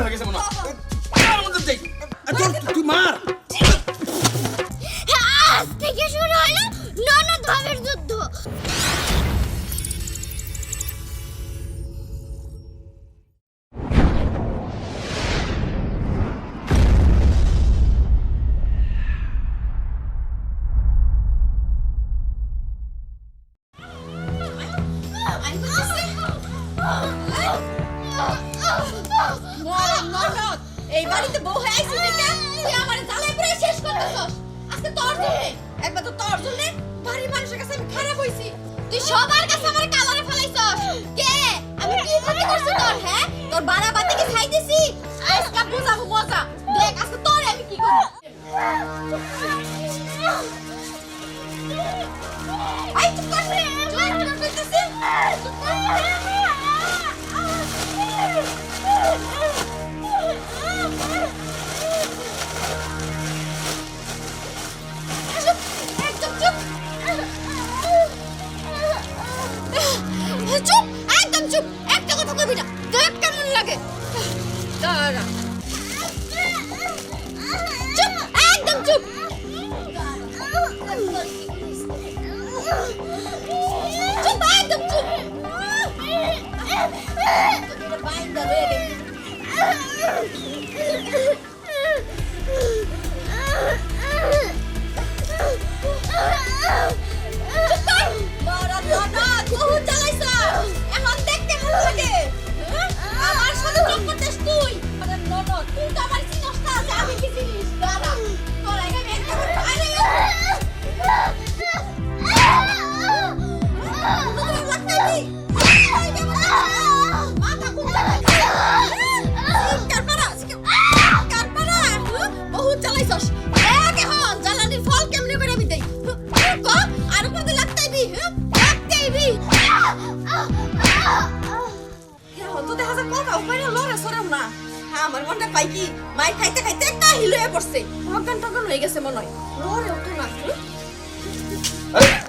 হয়ে গেছে মনে হয় মার মধ্যে দেই আর তোর তুই মার। আজ থেকে শুরু হলো ননদ ভাবের যুদ্ধ। ননদ এই বাড়িতে বউ হয়ে আইছিস দেখে তুই আমারে জ্বালায় পুরো শেষ করতেছস। আজকে তোর জন্য, একবার তো তোর জন্য বাড়ির মানুষের কাছে আমি খারাপ হইছি। তুই সবার কাছে আমার কালারে ফেলাইছস। কে? আমি কি ক্ষতি করছি তোর হ্যাঁ? তোর বাড়া বাতি কি খাই দিছি? আজকে বুঝাবো মজা দেখ, আজকে তোর আমি কি করব? আই চুপ কর চুপ কর। কইতেছি চুপ কর।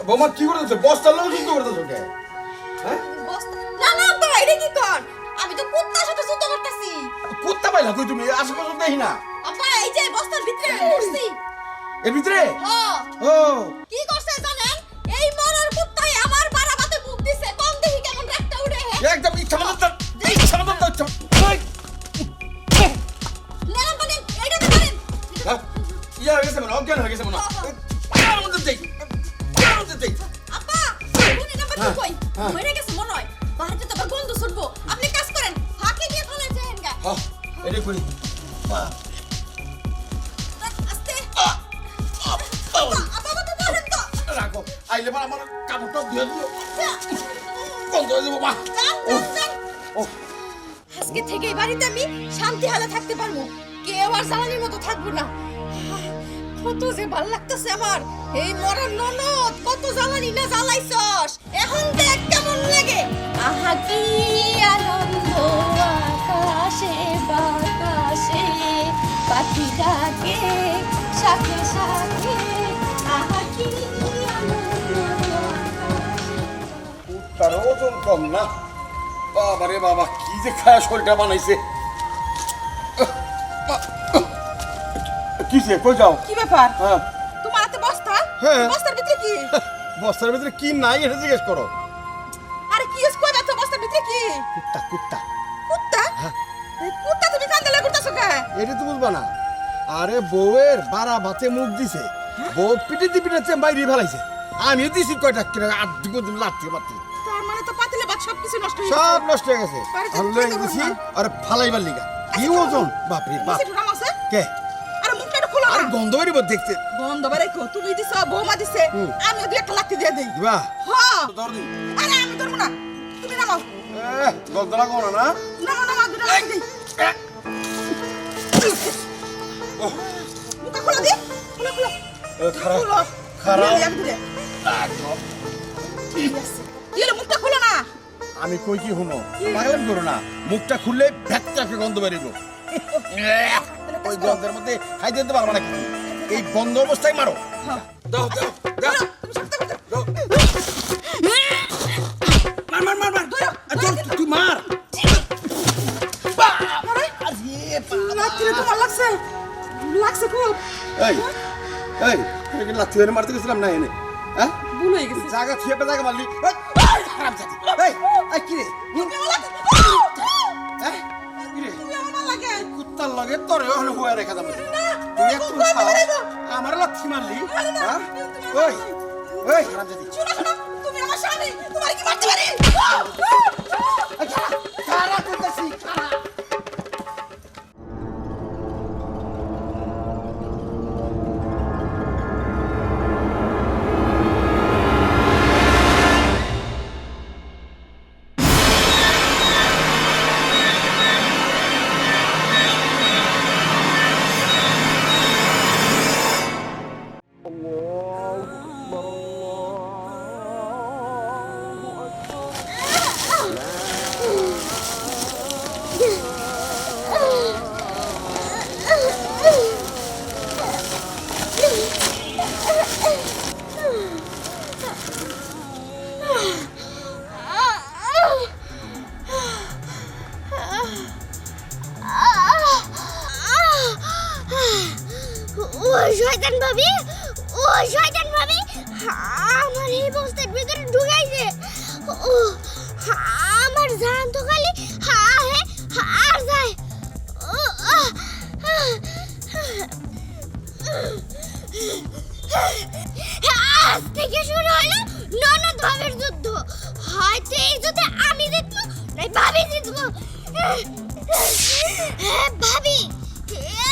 বোমা কি করতেছ বস্তা লোক যুদ্ধ করতেছ কে হ্যাঁ? না না তো এটা কি কর? আমি তো কুত্তার সাথে যুদ্ধ করতেছি কুত্তা পাইলা কই তুমি? আশেপাশে দেখি না। আপা এই যে বস্তার ভিতরে পড়ছি। এর ভিতরে? হ্যাঁ ও। কি করছে জানেন? এই মরার কুত্তাই আমার বাড়াবাতে মুখ দিছে। কম দেখি কেমন রাগটা উঠে একদম ইচ্ছা মতো ইচ্ছা মতো ইয়া হয়ে গেছে মনে হয়, অজ্ঞান হয়ে গেছে মনে। হয় মার মধ্যে দেই? মার মধ্যে দেই? আপা উনি নাম্বার কি হ্যাঁ, কই? হ্যাঁ। মরে গেছে মনে হয়। বাড়িতে তো গন্ধ ছুটবো। আপনি কাজ করেন ফাঁকি দিয়ে ফেলে যান গা। হ্যাঁ এটা করি। আস্তে। রাখো। আইলে পর আমার কাপড়টা ধুয়ে দিও। বন্ধ হয়ে যাব মা। ও। আজকে থেকে এই বাড়িতে আমি শান্তি হালে থাকতে পারব। কেউ আর জ্বালানির মতো থাকব না। কত যে ভালো লাগতেছে আমার। এই মরণ ননদ, কত জ্বালানি না জ্বালাইছস। এখন দেখ কেমন লাগে। আহা, কি আনন্দ আকাশে, বাতাসে। পাখি ডাকে শাকে শাকে আহা, কি তার ওজন কম না। বাবা রে বাবা, কি যে খায় শরীরটা বানাইছে। কি সে? কই যাও? কি ব্যাপার? হ্যাঁ। তোমার হাতে বস্তা? হ্যাঁ। বস্তার ভিতরে কি? বস্তার ভিতরে কি নাই এটা জিজ্ঞেস করো। আরে কি ইউজ কই ব্যথা বস্তার ভিতরে কি? কুত্তা কুত্তা। কুত্তা? হ্যাঁ। এই কুত্তা তুমি কান্দে লাগতাছো কে? এটা তো বুঝবা না। আরে বউয়ের বাড়া ভাতে মুখ দিছে। বউ পিটিতে পিটাচ্ছে বাইরে ফেলাইছে। আমি দিছি কয়টা কিনা আট দিন লাঠি মারতে তার মানে তো পাতিলে বাদ সব কিছু নষ্ট হয়ে সব নষ্ট হয়ে গেছে। আমি লয়ে দিছি আর ফালাইবার লিগা। কি ওজন? বাপ। গেছে ঢুকাম আছে? কে? আরে আর গন্ধ বেরিব দেখতে। বন্ধ বারে কো তুমি দিছো বৌমা দিছে হুম। আমিও দুই একটা লাত্তি দিয়ে দেই। দিবা? হ্যাঁ দরদি আরে আমি ধরবো না। তুমি নামাও। এ গন্ধ লাগো না দুটো দেই। মুখটা খোলো দি খোলো খোলো। খারাপ খারাপ। দিলে, মুখটা খোলো না। আমি কই কি হুনো? পাগলাম করো না। মুখটা খুললে ভ্যাকটা গন্ধ বেরিব। ওই গন্ধের মধ্যে খাই দিতে পারব না কিছু এই বন্ধ অবস্থায় মারো। হ্যাঁ? জায়গা থিয়ে জায়গা মারলি। কি রে? কুত্তার লগে তোরে হলো হুয়া রেখা যাবে। তুই একটু আমার লাথি মারলি হ্যাঁ? ওই ওই হারাম যদি তুমি আমার স্বামী তোমার কি মারতে পারি? ও, শয়তান ভাবি! ও, শয়তান ভাবি! আমার এই বস্তার ভিতরে ঢুকাইছে ও আমার জান তো খালি হা, হে আর যায়। আজ থেকে শুরু হলো ননদ ভাবের যুদ্ধ। হয়তো এই যুদ্ধে আমি জিতবো নাই ভাবি জিতবো। ভাবি,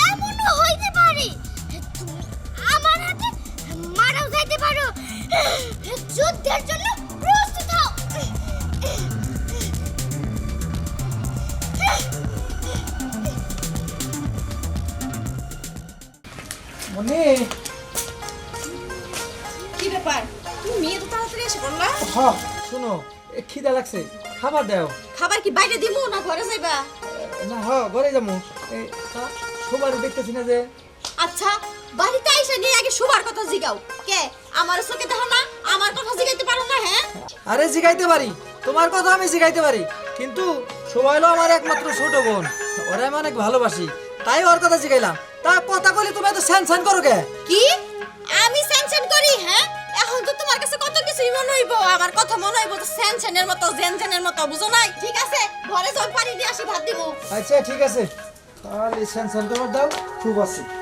এমনও হইতে পারে। যুদ্ধের জন্য প্রস্তুত হও। মনে। কি ব্যাপার? তুমি এত তাড়াতাড়ি এসে পড়লা। হ শোনো এ খিদা লাগছে। খাবার দাও। খাবার কি বাইরে দিমু না ঘরে যাইবা? না হ ঘরে তা- সবার দেখতেছি না যে। আচ্ছা বাড়িতে আইসা নিয়ে আগে শোবার কথা জিগাও। কে? আমার চোখে দেখো না আমার কথা জিগাইতে পারো না হ্যাঁ? আরে জিগাইতে পারি। তোমার কথা আমি জিগাইতে পারি। কিন্তু হলো আমার একমাত্র ছোট বোন। ওরা আমি অনেক ভালোবাসি। তাই ওর কথা জিগাইলাম। তা কথা তুমি এত স্যান স্যান করো কে? কি? আমি করি হ্যাঁ? এখন তো তোমার কাছে কত কিছু মনে হইব। আমার কথা মনে হইব তো স্যানসেনের মতো জেনজেনের মতো বুঝো নাই? ঠিক আছে? ঘরে যাও পানি নিয়ে আসি ভাত দিব। আচ্ছা ঠিক আছে। তাহলে স্যান স্যান দাও খুব আছে।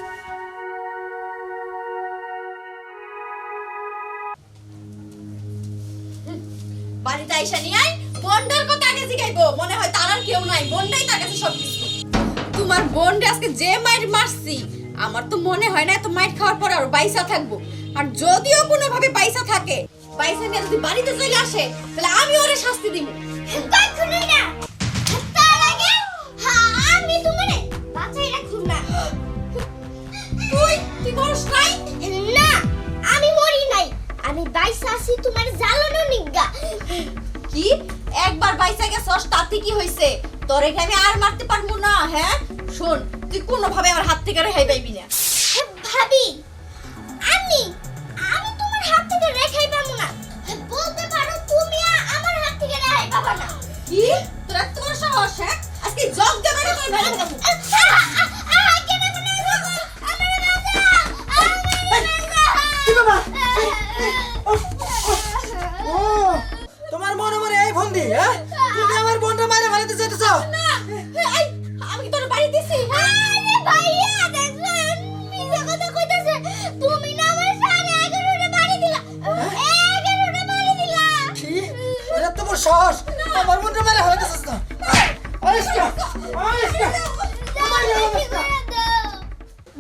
আইসা নিয়ে আই বোনটার কথা আগে জিগাইবো। মনে হয় তার আর কেউ নাই বোনটাই তার কাছে সব কিছু তোমার বোনটা আজকে যে মাইর মারছি আমার তো মনে হয় না এত মাইর খাওয়ার পর আর বাইসা থাকব। আর যদিও কোনো ভাবে বাইসা থাকে বাইসা নিয়ে যদি বাড়িতে চলে আসে তাহলে আমি ওরে শাস্তি দিব। কখনোই না। তার আগে আমি তোমারে বাঁচাই রাখুন না। তুই কি করস নাই? না আমি মরি নাই। আমি বাইসা আছি তোমার জ্বালানো নিগা। কি? একবার বাইসা গেছস তাতে কি হইছে? তোরে কি আমি আর মারতে পারব না হ্যাঁ? শোন তুই কোনোভাবে আমার হাত থেকে রেহাই পাইবি না। ভাবি আমি আমি তোমার হাত থেকে রেখাই পাবো না। বলতে পারো তুমি আমার হাত থেকে রেহাই পাবা না। কি? তোর এত সাহস হ্যাঁ? আজকে জগ দেবে না। তোর ভেড়া সাহস আমার বোনটা মারে হারাইতেছিস না।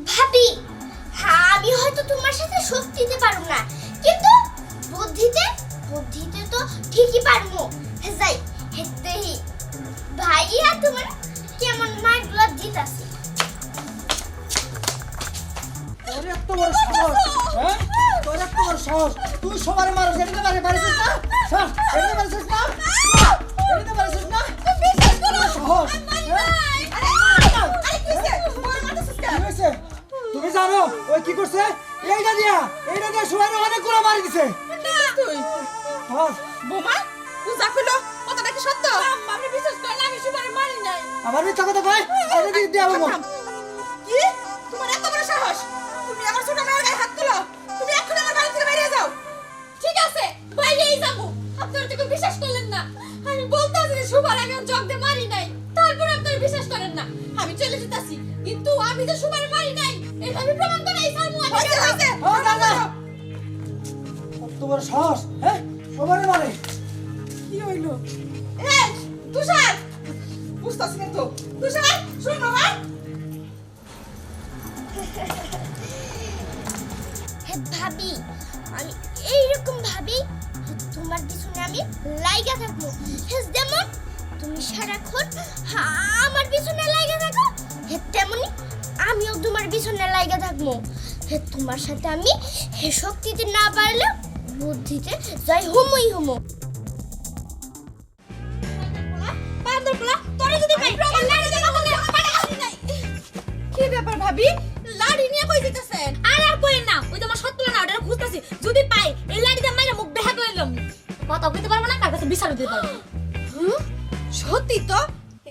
ভাবি হ্যাঁ আমি হয়তো তোমার সাথে দিতে পারব না। কিন্তু বুদ্ধিতে বুদ্ধিতে তো ঠিকই পারব। যাই হেতে ভাইয়া তোমার কেমন মাইগুলো দিতাছে? তোর এত বড় সাহস হ্যাঁ? তোর বড় সাহস। তুই সবার মারো সেটাতে মারে পারিস না? স্যার এটাতে পারিস না? এটাতে পারিস না? করো সাহস হ্যাঁ? কি তুমি জানো ওই কি করছে? এইটা দিয়া এইটা দিয়া সবাই অনেকগুলো মারি দিছে। হ্যাঁ বোমা পূজা করল কথাটা কি সত্য? আমি বিশ্বাস করি না আমি সুপারে মারি নাই। আমার মিথ্যা কথা কয়? এটা দিয়ে দেবো কি? তোমার এত বড় সাহস? বড় সাহস হ্যাঁ? সবারই মারে। কি হইল? এই তুষার! বুঝতাছি না তো। তুষার শুন বাবা। ভাবি আমি এইরকম ভাবি তোমার পিছনে আমি লাইগা থাকব। যেমন তুমি সারাক্ষণ আমার পিছনে লাইগা থাকো তেমনি আমিও তোমার পিছনে লাইগা থাকব। তোমার সাথে আমি হে শক্তিতে না পারলে বুদ্ধিতে যাই হুমই হুমো। কি ব্যাপার ভাবি? লাড়ি নিয়ে কই যেতেছেন আর আর কইেন না ওই তোমার সত্তর না ওটা খুঁজতেছি। যদি পাই এই লাড়িতে মাইরা মুখ বেহা করে এলাম কথা কইতে পারব না কার কাছে বিচার দিতে পারব? সত্যি তো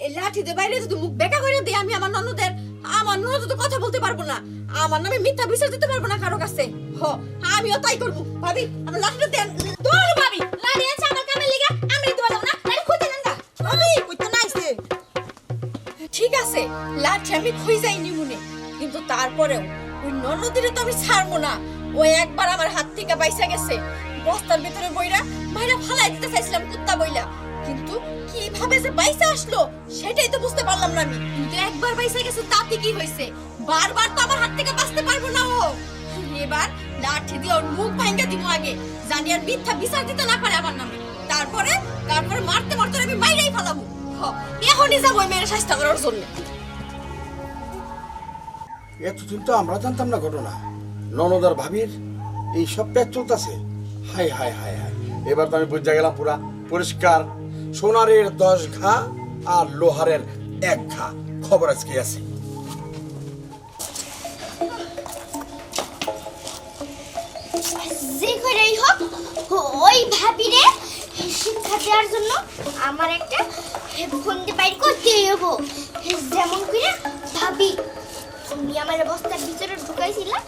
এই লাঠি দিয়ে বাইরে যদি মুখ বেকা করে দিই আমি আমার ননদের আমার ননদ তো কথা বলতে পারব না। আমার নামে মিথ্যা বিচার দিতে পারব না কারও কাছে। হ, আমিও তাই করব। ভাবি লাঠিটা দেন। তোর ভাবি। লাড়ি আছে আমার কামে আমি দিতে না। লাড়ি খুঁজে নেন গা। ভাবি কই তো নাইছে। ঠিক আছে, লাঠি আমি খুই যাইনি মনে কিন্তু তারপরেও ওই ননদিরে তো আমি ছাড়বো না। ও একবার আমার হাত থেকে বাইসা গেছে। বস্তার ভিতরে বইরা, বাইরা ফালাই দিতে চাইছিলাম, কুত্তা বইলা। যে আসলো, সেটাই তো বুঝতে পারলাম না আমি। কিন্তু একবার বাইসা গেছে, তাতে কি হইছে বারবার তো আমার হাত থেকে বাঁচতে পারব না ও। এবার লাঠি দিয়ে ওর মুখ দিব আগে, জানি আর মিথ্যা বিচার দিতে না পারে আমার নামে। তারপরে তারপরে মারতে মারতে আমি মাইরাই এখনই যাব মেয়ের স্বাস্থ্য করার জন্য। এতদিন তো আমরা জানতাম না ঘটনা। ননদার ভাবির এই সব প্যাচ চলতেছে। হাই হাই হাই হাই এবার তো আমি বুঝে গেলাম পুরা, পরিষ্কার। সোনারের দশ ঘা আর লোহারের এক ঘা। খবর আজকে আছে। যে করেই হোক, ওই ভাবিরে শিক্ষা দেওয়ার জন্য আমার একটা ফন্দি বাইর করতেই হব যেমন করে ভাবি, তুমি আমার বস্তার ভিতরে ঢুকাইছিলা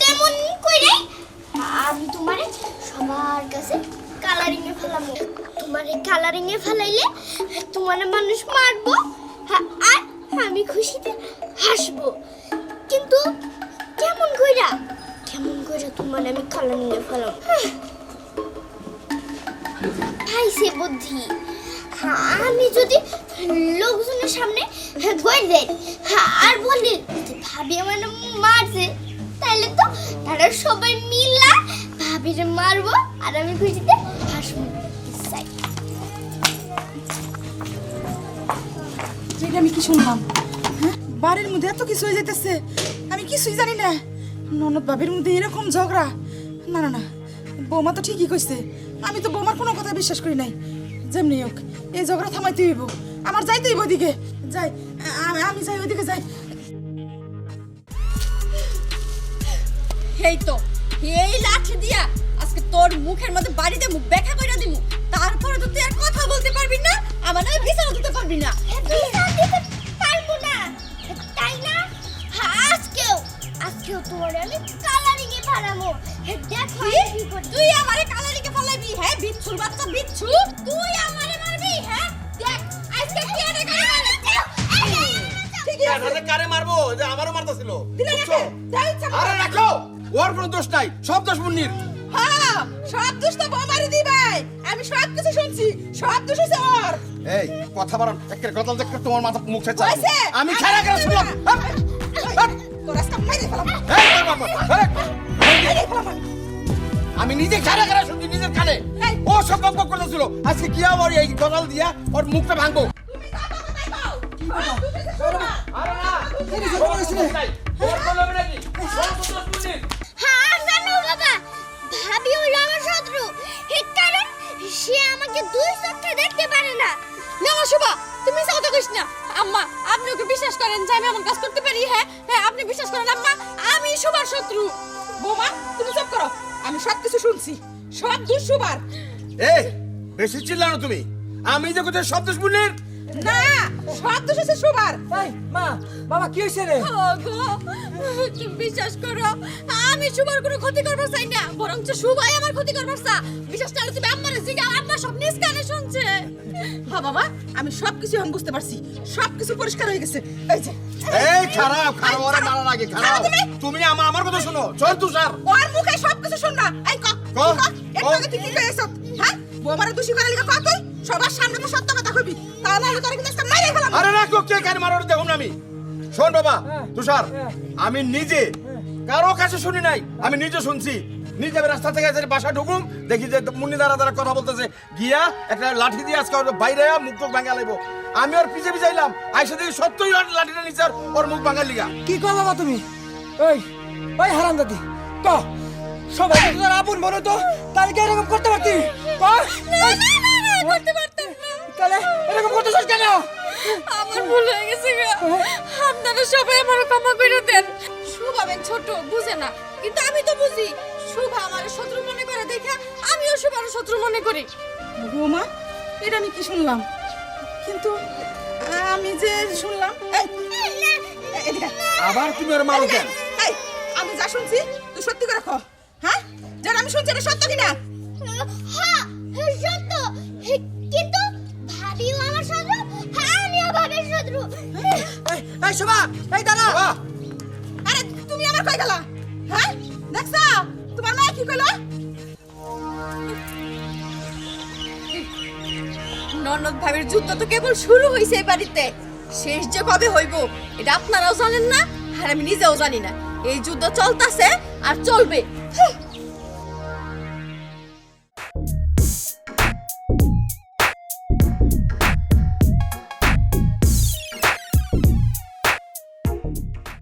তেমন করে আমি তোমারে সবার কাছে কালারিং এ তোমারে কালারিং এ ফেলাইলে তোমারে মানুষ মারবো হ্যাঁ, আর আমি খুশিতে হাসবো। কিন্তু কেমন কইরা কেমন করে তোমার আমি কালা নিয়ে ফেলাম খাইছে বুদ্ধি। হ্যাঁ, আমি যদি লোকজনের সামনে গই হ্যাঁ, আর বলি ভাবি আমার মারছে তাহলে তো তারা সবাই মিলা ভাবিরে মারবো আর আমি খুশিতে যেটা আমি কি শুনলাম? হ্যাঁ? বাড়ির মধ্যে এত কিছু হয়ে যেতেছে আমি কিছুই জানি না। ননদ বাবির মধ্যে এরকম ঝগড়া? না না না, বৌমা তো ঠিকই কইছে। আমি তো বৌমার কোনো কথা বিশ্বাস করি নাই। যেমনি হোক, এই ঝগড়া থামাইতে হইব। আমার যাইতে হইব ওইদিকে যাই আমি যাই ওইদিকে যাই। এই তো, এই লাঠি দিয়া আজকে তোর মুখের মধ্যে বাড়িতে মুখ ব্যাখ্যা করে দিমু। তারপরে তো তুই আর কথা বলতে পারবি না আমার নামে দিতে পারবি না। বিচার দিতে পারব না। তাই না? হ্যাঁ, আজকেও। আজকেও তোমার আমি কালারিং এ বানাবো দেখো কি? তুই আমারে কালারিকে ফলাইবি হ্যাঁ বিচ্ছুর বাচ্চা বিচ্ছু? তুই আমারে মারবি? হ্যাঁ দেখ আজকে কি আরে ঠিক আছে। কারে মারবো? যে আমারও মারতেছিল। আরে রাখো! ওর কোনো দোষ নাই সব দোষ মুন্নির। হ্যাঁ সব দোষ তো বোমারি আমি সব কিছু শুনছি সব দোষ হচ্ছে ওর এই কথা বাড়ান একের কথা দেখতে তোমার মাথা মুখ ছেড়ে হয়েছে? আমি খারাপ করে শুনলাম আমি নিজে খারাপ করে শুনছি নিজের কানে ও সব বক বক করতেছিল আজকে কি আমার এই গজাল দিয়া ওর মুখটা ভাঙবো তুমি যা সে আমাকে দুই চোখে দেখতে পারে না। না না, শুভা, তুমি সাউথ করিস না। আম্মা, আপনি ওকে বিশ্বাস করেন যে আমি এমন কাজ করতে পারি হ্যাঁ? হ্যাঁ আপনি বিশ্বাস করেন, আম্মা, আমি শুভার শত্রু। বোমা, তুমি চুপ করো। আমি সব কিছু শুনছি। সব দোষ এ বেশি চিল্লানো তুমি। আমি যে কোথায় সব দোষ মুন্নির না সব দোষ আছে সুবার মা বাবা কি হয়েছে রে? তুমি বিশ্বাস করো আমি সুবার কোনো ক্ষতি করবার চাই না বরঞ্চ সুবাই আমার ক্ষতি করবার চা। বিশ্বাস না তুমি আম্মার জিগা আম্মা সব নিজ কানে শুনছে। হ্যাঁ বাবা আমি সব কিছু এখন বুঝতে পারছি। সব কিছু পরিষ্কার হয়ে গেছে। এই যে এই খারাপ খারাপ ওরা মারা লাগে খারাপ। তুমি। আমার আমার কথা শোনো চল তুষার ওর মুখে সব কিছু শুন না। এই ক ক, একটু ক। আগে তুই কি কইছ হ্যাঁ? বৌমারে দোষী করে লিখা কত সবার সামনে তো সত্য কথা কইবি। তা না হলে তোর কিন্তু একটা মাইরে ফেলাম। আরে রাখো কে কেন মারো দেখুন আমি। শোন বাবা হ্যাঁ। তুষার হ্যাঁ। আমি নিজে কারও কাছে শুনি নাই আমি নিজে শুনছি। নিজে আমি রাস্তা থেকে এসে বাসা ঢুকুম দেখি যে মুন্নি দ্বারা দ্বারা কথা বলতেছে। গিয়া একটা লাঠি দিয়ে আজকে ওর বাইরে মুখ টুক ভাঙা লাগবো আমি ওর পিছে পিছে আইলাম আইসা দেখি সত্যই ওর লাঠিটা নিচে ওর মুখ ভাঙার লিগা। কি কর বাবা তুমি? ওই ওই হারাম দাদি ক সবাই তোর আপন বলো তো তাহলে কি এরকম করতে পারতি? ক করতে পারতাম না। তাহলে এরকম করতেছিস কেন? আমার ভুল হয়ে গেছে গা। আপনারা সবাই আমার ক্ষমা করে দেন। শুভাবেন ছোট বুঝে না। কিন্তু আমি তো বুঝি শুভা আমার শত্রু মনে করে দেখে আমিও শুভার শত্রু মনে করি। বৌমা এটা আমি কি শুনলাম? কিন্তু আমি যে শুনলাম। আবার তুমি ওর মারো কেন? আমি যা শুনছি তুই সত্যি করে কহ। হ্যাঁ? যেটা আমি শুনছি এটা সত্য কিনা? হ্যাঁ সত্য। এই শোভা এই দাঁড়া আরে তুমি আমার কই গেলা? হ্যাঁ? দেখছা তোমার মা কি কইলো? ননদ ভাবির যুদ্ধ তো কেবল শুরু হয়েছে এই বাড়িতে। শেষ যে কবে হইব এটা আপনারাও জানেন না আর আমি নিজেও জানি না। এই যুদ্ধ চলতেছে আর চলবে।